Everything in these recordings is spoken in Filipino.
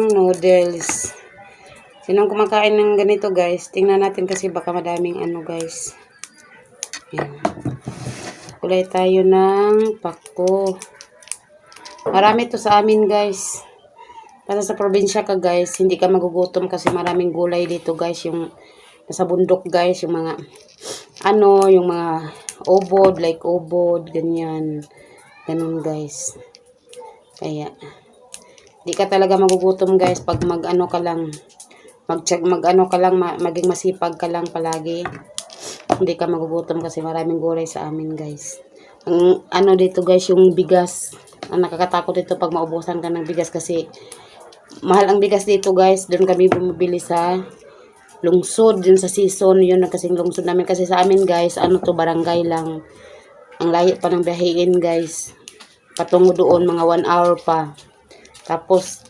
ng noodles. Sinong kumakain ng ganito guys? Tingnan natin kasi baka madaming ano guys. Yan. Kulay tayo ng pako. Marami to sa amin guys. Para sa probinsya ka guys, hindi ka magugutom kasi maraming gulay dito guys. Yung nasa bundok guys, yung mga ano, yung mga obod, like obod, ganyan. Ganun guys. Kaya, di ka talaga magugutom guys pag mag ano ka lang, mag, mag ano ka lang, ma- maging masipag ka lang palagi. Hindi ka magugutom kasi maraming gulay sa amin guys. Ang ano dito guys, yung bigas. Ang nakakatakot dito pag maubusan ka ng bigas kasi mahal ang bigas dito guys. Doon kami bumibili sa lungsod, yun sa season, yun kasing lungsod namin. Kasi sa amin guys, ano to, barangay lang. Ang layo pa ng biyahiin guys. Patungo doon, mga one hour pa. Tapos,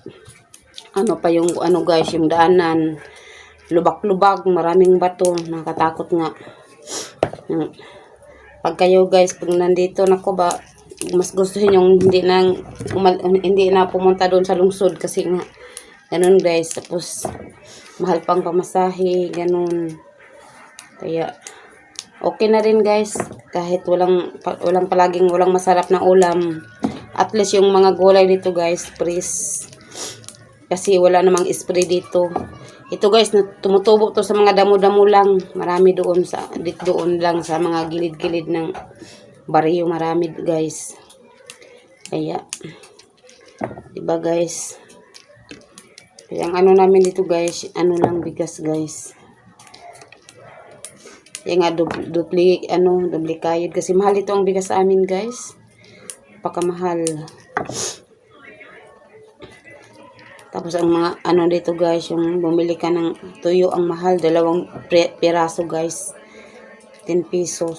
ano pa yung, ano guys, yung daanan. Lubak-lubak, maraming bato. Nakatakot nga. Yung- Pag kayo guys, pag nandito, nako ba, mas gustuhin yung hindi na, hindi na pumunta doon sa lungsod kasi nga, ganun guys. Tapos, mahal pang pamasahe, ganun. Kaya, okay na rin guys. Kahit walang, walang palaging, walang masarap na ulam. At least yung mga gulay dito guys, fresh. Kasi wala namang spray dito. Ito guys, tumutubo to sa mga damo-damo lang. Marami doon sa dito doon lang sa mga gilid-gilid ng baryo. Marami guys. Kaya, diba guys? Kaya ano namin dito guys, ano lang bigas guys. Kaya nga dupli ano, dupli kayod. Kasi mahal ito ang bigas sa amin guys. Pakamahal. Tapos ang mga ano dito guys, yung bumili ka ng tuyo ang mahal, dalawang piraso guys. 10 pesos.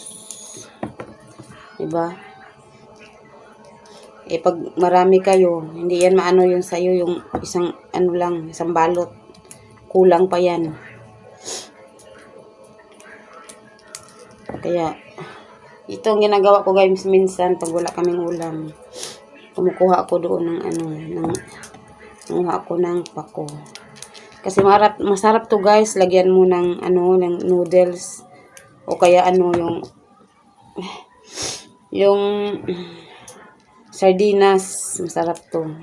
Diba? Eh pag marami kayo, hindi yan maano yung sayo, yung isang ano lang, isang balot. Kulang pa yan. Kaya, ito ang ginagawa ko guys minsan pag wala kaming ulam. Kumukuha ako doon ng ano, ng Nanguha ako ng pako. Kasi marap, masarap to guys. Lagyan mo ng ano, ng noodles. O kaya ano yung yung sardinas. Masarap to.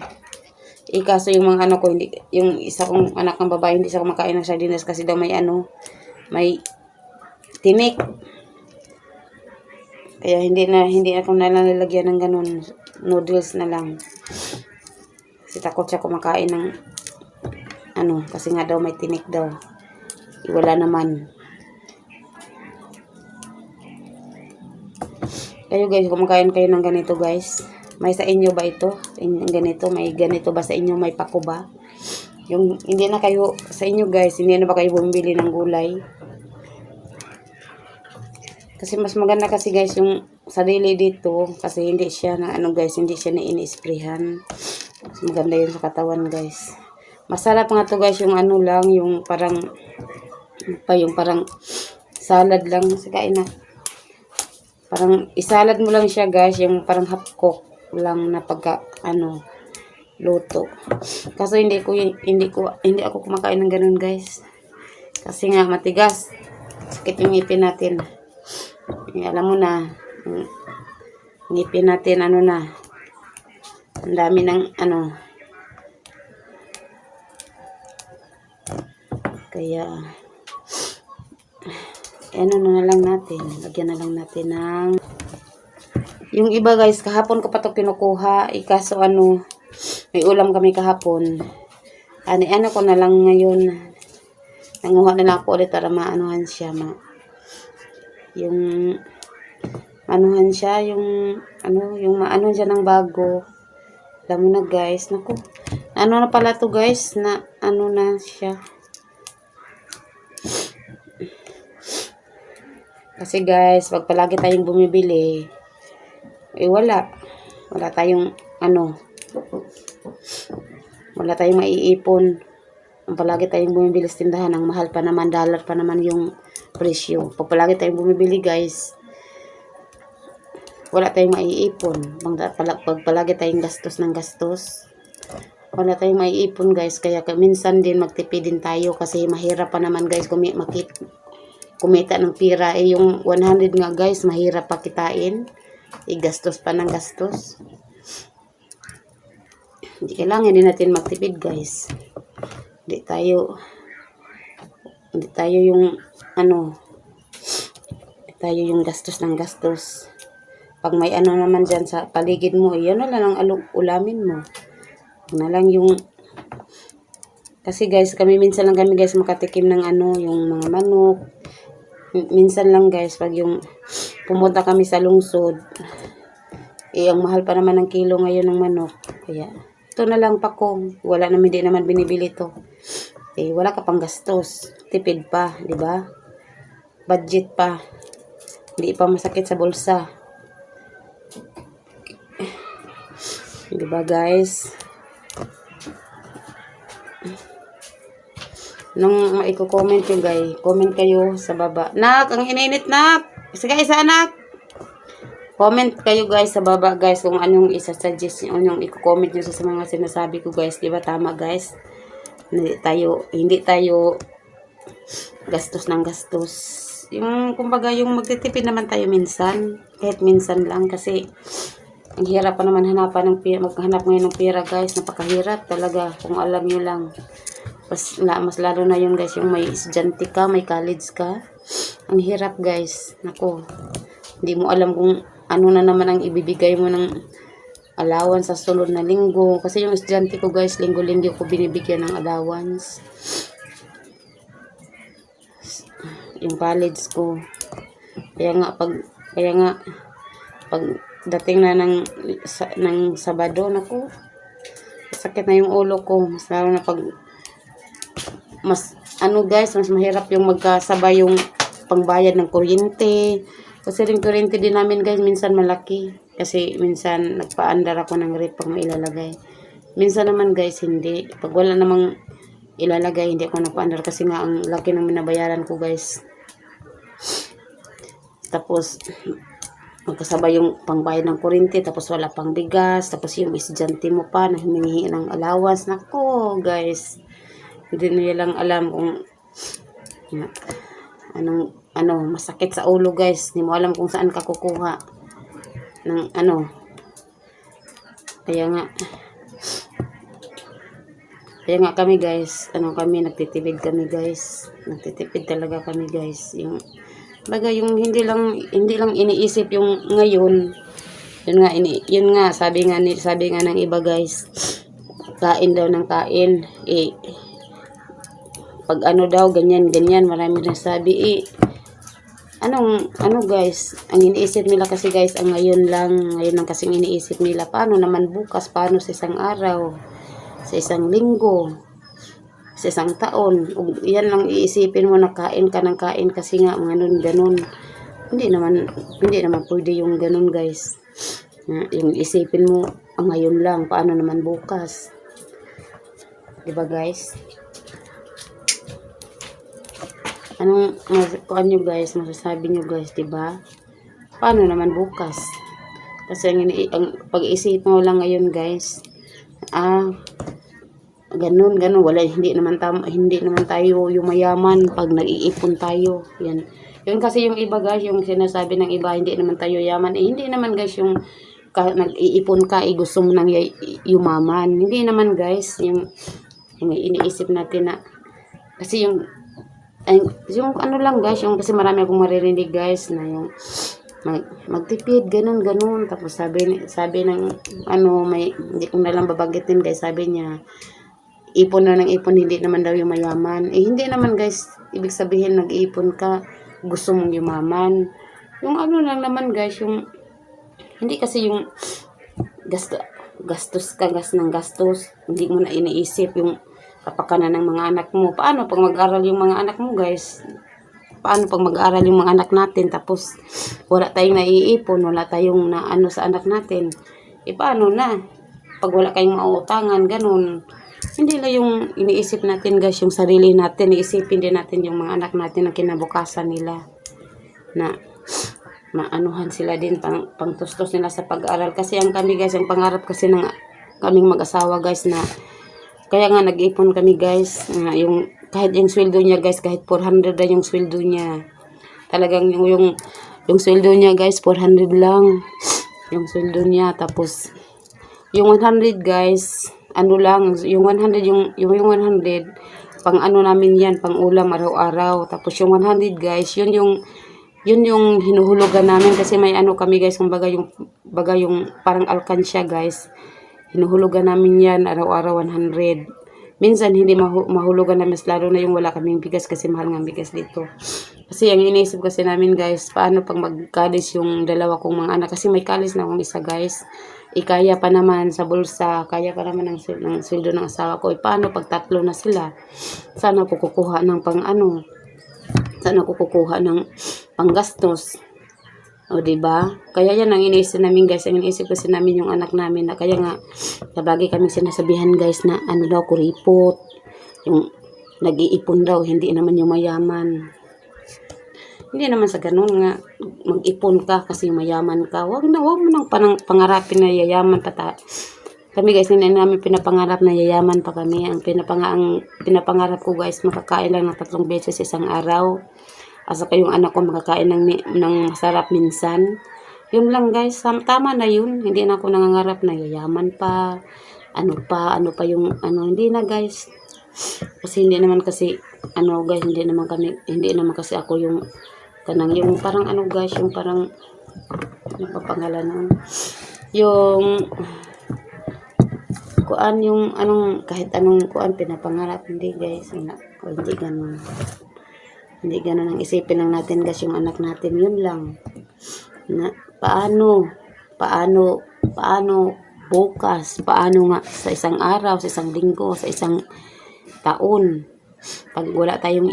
Eh kaso yung mga ano ko, hindi, yung isa kong anak ng babae, hindi siya kumakain ng sardinas kasi daw may ano, may tinik. Kaya hindi na, hindi ako nalalagyan ng ganun. Noodles na lang. Kasi takot siya kumakain ng ano, kasi nga daw may tinik daw. Iwala naman. Kayo guys, kumakain kayo ng ganito guys. May sa inyo ba ito? Inyo ganito? May ganito ba sa inyo? May pako ba? Yung hindi na kayo, sa inyo guys, hindi na ba kayo bumibili ng gulay? Kasi mas maganda kasi guys yung sarili dito kasi hindi siya na ano guys, hindi siya na ini-sprayhan. Mas maganda yun sa katawan guys. Masarap nga to guys yung ano lang, yung parang ano pa yung parang salad lang. Sikain na. Parang isalad mo lang siya guys, yung parang half cook lang na pagka ano luto. Kaso hindi ko hindi ko hindi ako kumakain ng ganun guys. Kasi nga matigas. Sakit yung ngipin natin. Eh, alam mo na, yung ngipin natin ano na. Ang dami ng ano. Kaya ano na lang natin. Lagyan na lang natin ng yung iba guys, kahapon ko pa to kinukuha. Ikaso ano, may ulam kami kahapon. Ano, ano ko na lang ngayon. Nanguha na lang ako ulit para maanuhan siya. Ma, yung anuhan siya, yung ano, yung maano siya ng bago. Alam mo na guys, naku. Ano na pala to guys, na ano na siya. Kasi guys, pag palagi tayong bumibili, eh wala. Wala tayong ano, wala tayong maiipon. Ang palagi tayong bumibili sa tindahan, ang mahal pa naman, dollar pa naman yung presyo. Pag palagi tayong bumibili guys, wala tayong maiipon. Pag, palagi tayong gastos ng gastos, wala tayong maiipon guys. Kaya ka- minsan din magtipid din tayo kasi mahirap pa naman guys kumi kumita ng pira. Eh yung 100 nga guys mahirap pa kitain. Igastos pa ng gastos. Hindi kailangan din natin magtipid guys. Hindi tayo hindi tayo yung ano tayo yung gastos ng gastos pag may ano naman dyan sa paligid mo, yan na lang ang ulamin mo. Yun na lang yung kasi guys, kami minsan lang kami guys makatikim ng ano, yung mga manok. Minsan lang guys, pag yung pumunta kami sa lungsod, eh, ang mahal pa naman ng kilo ngayon ng manok. Kaya, ito na lang pa kung wala naman, hindi naman binibili to. Eh, wala ka pang gastos. Tipid pa, di ba? Budget pa. Hindi pa masakit sa bulsa. Di ba guys? Nung maiko-comment yung guys, comment kayo sa baba. Nak, ang ininit nak! Sige isa anak! Comment kayo guys sa baba guys kung anong isa-suggest nyo, anong i-comment nyo sa mga sinasabi ko guys. Di ba tama guys? Hindi tayo, hindi tayo gastos ng gastos. Yung, kumbaga, yung magtitipid naman tayo minsan. Kahit minsan lang kasi ang hirap pa naman hanapan ng pera, maghanap ngayon ng pera guys, napakahirap talaga kung alam nyo lang. Mas, la, mas lalo na yung guys, yung may estudyante ka, may college ka. Ang hirap guys, nako. Hindi mo alam kung ano na naman ang ibibigay mo ng allowance sa sunod na linggo. Kasi yung estudyante ko guys, linggo-linggo ko binibigyan ng allowance. Yung college ko. Kaya nga, pag, kaya nga, pag dating na ng, sa, ng Sabado, naku, sakit na yung ulo ko. Mas lalo na pag, mas, ano guys, mas mahirap yung magkasabay yung pangbayad ng kuryente. Kasi rin kuryente din namin guys, minsan malaki. Kasi minsan nagpaandar ako ng rep pag may ilalagay. Minsan naman guys, hindi. Pag wala namang ilalagay, hindi ako nagpaandar kasi nga ang laki ng binabayaran ko guys. Tapos, magkasabay yung pangbayad ng kuryente, tapos wala pang bigas, tapos yung estudyante mo pa na humingi ng allowance. Nako, guys. Hindi nila lang alam kung anong ano, masakit sa ulo, guys. Hindi mo alam kung saan ka kukuha ng ano. Kaya nga, kaya nga kami guys, ano kami, nagtitipid kami guys. Nagtitipid talaga kami guys. Yung, baga yung hindi lang, hindi lang iniisip yung ngayon. Yun nga, ini, yun nga, sabi nga, ni, sabi nga ng iba guys, kain daw ng kain. Eh, pag ano daw, ganyan, ganyan, marami na sabi, eh, anong, ano guys, ang iniisip nila kasi guys, ang ngayon lang, ngayon lang kasing iniisip nila, paano naman bukas, paano sa isang araw, sa isang linggo, sa isang taon, ug yan lang iisipin mo na kain ka ng kain kasi nga, mga nun, ganun. Hindi naman, hindi naman pwede yung ganun guys. Yung isipin mo, ang ngayon lang, paano naman bukas. Diba guys? Anong kung ano guys, masasabi nyo guys, 'di ba? Paano naman bukas? Kasi ang, ang pag-isip mo lang ngayon guys, ah, ganun, ganun, wala, hindi naman tam, hindi naman tayo yung mayaman pag nag-iipon tayo. Yan. Yun kasi yung iba guys, yung sinasabi ng iba, hindi naman tayo yaman. Eh, hindi naman guys yung nag-iipon ka, eh, gusto mo nang yumaman. Hindi naman guys, yung, yung iniisip natin na, kasi yung ay, yung ano lang guys, yung kasi marami akong maririnig guys na yung mag, magtipid, ganun, ganun. Tapos sabi, sabi ng, ano, may, hindi ko na lang babanggitin guys, sabi niya, ipon na ng ipon, hindi naman daw yung mayaman. Eh, hindi naman guys, ibig sabihin, nag-iipon ka, gusto mong yumaman. Yung ano lang naman guys, yung, hindi kasi yung, gasto, gastos ka, gas ng gastos, hindi mo na iniisip yung kapakanan ng mga anak mo. Paano pag mag-aral yung mga anak mo, guys? Paano pag mag-aral yung mga anak natin tapos wala tayong naiipon, wala tayong na ano sa anak natin? E paano na? Pag wala kayong mauutangan, ganun. Hindi lang yung iniisip natin, guys, yung sarili natin. Iisipin din natin yung mga anak natin na kinabukasan nila. Na maanuhan sila din pang pangtustos nila sa pag-aral kasi ang kami guys ang pangarap kasi ng kaming mag-asawa guys na Kaya nga nag-ipon kami guys. Ah, yung kahit yung sweldo niya guys, kahit 400 na yung sweldo niya. Talagang yung yung, yung sweldo niya guys, 400 lang. Yung sweldo niya tapos yung 100 guys, ano lang, yung 100 yung yung, yung 100 pang ano namin yan, pang ulam araw-araw. Tapos yung 100 guys, yun yung yun yung hinuhulugan namin kasi may ano kami guys, kumbaga yung baga yung parang alkansya guys. Hinuhulugan namin yan araw-araw 100. Minsan hindi mahu- mahulugan namin lalo na yung wala kaming bigas kasi mahal ang bigas dito. Kasi ang iniisip kasi namin guys, paano pag magkalis yung dalawa kong mga anak kasi may kalis na akong isa guys. Ikaya pa naman sa bulsa, kaya pa naman ng, ng sweldo ng asawa ko. E, paano pag tatlo na sila? Sana ko kukuha ng pang ano, sana ko kukuha ng panggastos. O, di ba? Kaya yan ang iniisip namin, guys. Ang iniisip kasi namin yung anak namin na kaya nga, sabagay kami sinasabihan, guys, na ano daw, kuripot. Yung nag-iipon daw, hindi naman yung mayaman. Hindi naman sa ganun nga, mag-ipon ka kasi mayaman ka. Wag na, wag mo nang panang, pangarapin na yayaman pa ta. Kami guys, hindi namin pinapangarap na yayaman pa kami. Ang, pinapanga, ang pinapangarap ko guys, makakain lang ng tatlong beses isang araw. Asa pa yung anak ko makakain ng, ng masarap minsan. Yun lang guys, tama na yun. Hindi na ako nangangarap na yayaman pa. Ano pa, ano pa yung, ano, hindi na guys. Kasi hindi naman kasi, ano guys, hindi naman kami, hindi naman kasi ako yung, kanang yung parang ano guys, yung parang, ano pa pangalan nun? Yung, kuan yung anong kahit anong kuan pinapangarap hindi guys wala o hindi ganun hindi ganun ang isipin lang natin guys yung anak natin yun lang na paano paano paano bukas paano nga sa isang araw sa isang linggo sa isang taon pag wala tayong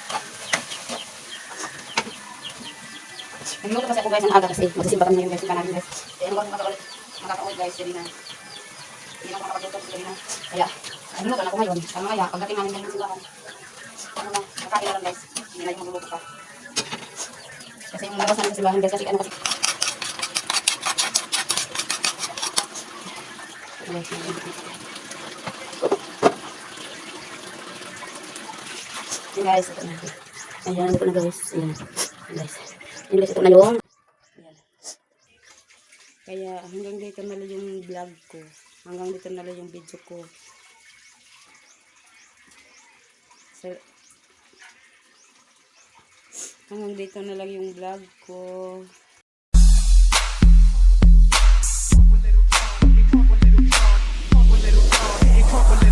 Nagluto kasi ako guys ng kasi magsisimba kami ngayon guys. Simba namin guys. Kaya ano makakaulit? Makakaulit guys. Hindi na. Hindi na ako makapagluto kasi na. Kaya, nagluto na ako ngayon. Kaya mamaya, pagdating namin ngayon simbahan. Ano na, kakain na lang guys. Hindi na yung magluluto pa. Kasi yung labas namin sa simbahan guys kasi ano kasi. Guys, ito na. Ayan, ito na guys. Ayan guys. English na yung. Kaya hanggang dito na lang yung vlog ko. Hanggang dito na lang yung video ko. So, hanggang dito na lang yung vlog ko. Come on,